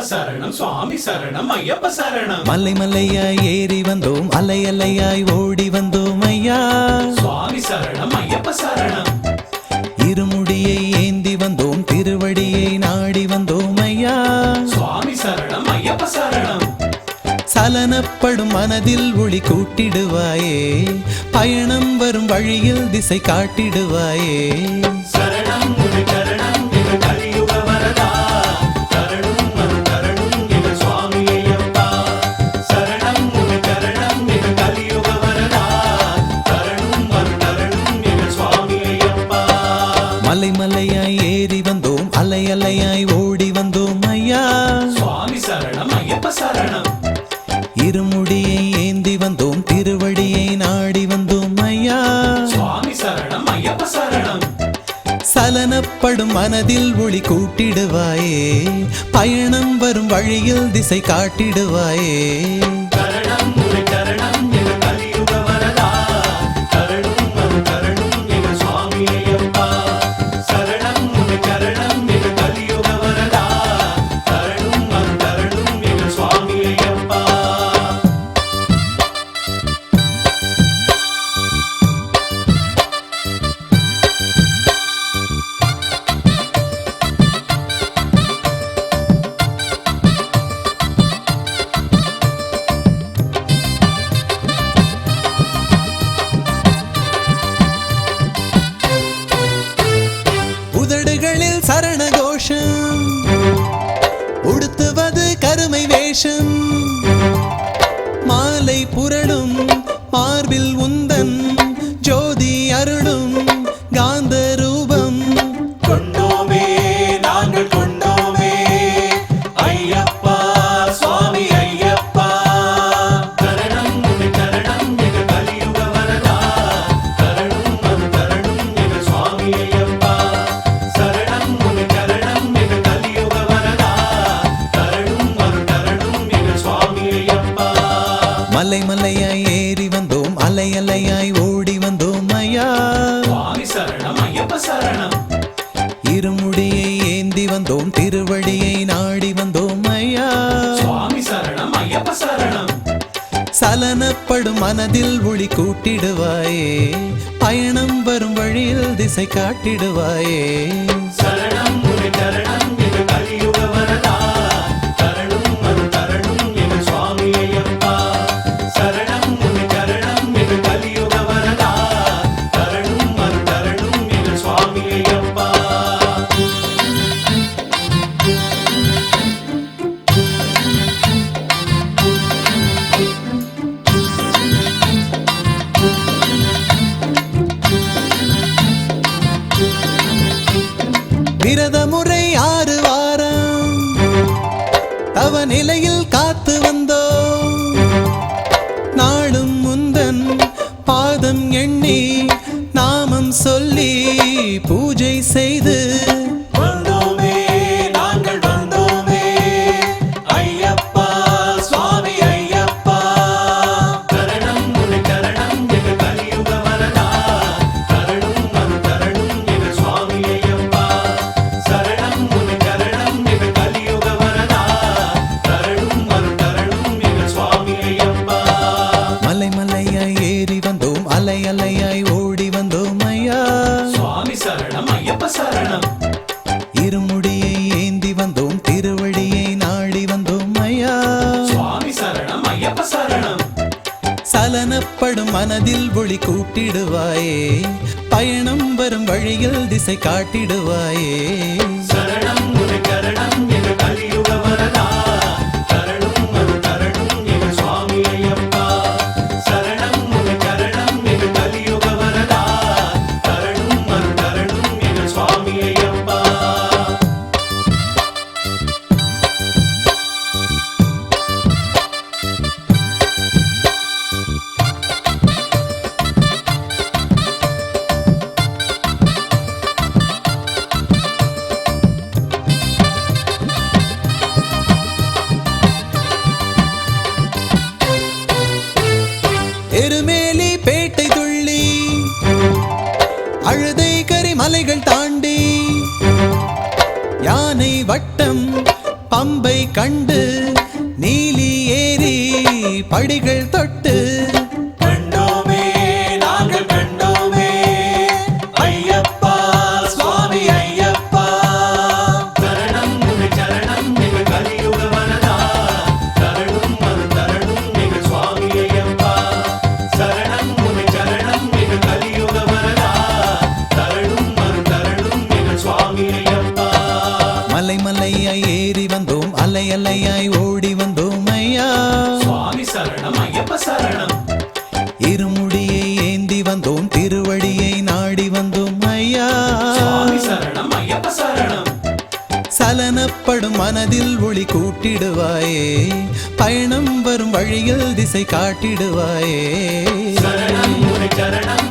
சரணம் ஐயப்ப சரணம். மலை மலையாய் ஏறி வந்தோம் அலை அலையாய் ஓடி வந்தோம் ஐயா. சுவாமி சரணம் ஐயப்ப சரணம். இருமுடியை ஏந்தி வந்தோம் திருவடியை நாடி வந்தோம் ஐயா. சுவாமி சரணம் ஐயப்ப சரணம். சலனப்படும் மனதில் ஒளி கூட்டிடுவாயே. பயணம் வரும் வழியில் திசை காட்டிடுவாயே. சரணம் இருமுடியை ஏந்தி வந்தோம் திருவடியை நாடி வந்தோம் ஐயா. சலனப்படும் மனதில் ஒளி கூட்டிடுவாயே. பயணம் வரும் வழியில் திசை காட்டிடுவாயே. வேஷம் மாலை புரளும் மார்பில் உந்த மலை மலையாய் ஏறி வந்தோம் அலை அலையாய் ஓடி வந்தோம் ஐயா. இருமுடியை ஏந்தி வந்தோம் திருவடியை நாடி வந்தோம் ஐயா. சலனப்படும் மனதில் ஒளி கூட்டிடுவாயே. பயணம் வரும் வழியில் திசை காட்டிடுவாயே. சரணம் நிலையில் காத்து வந்தோ நாளும் முந்தன் பாதம் எண்ணி சலனப்படும் மனதில் ஒளி கூட்டிடுவாயே பயணம் வரும் வழியில் திசை காட்டிடுவாயே. சரணம் உனி சரணம் இது கலியுக வரலா எல்லைகள் தாண்டி யானை வட்டம் பம்பை கண்டு நீலி ஏறி படிகள் தொட்டு ஒளி கூட்டிடுவாயே. பயணம் வரும் வழியில் திசை காட்டிடுவாயே. சரணம் உனை சரணம்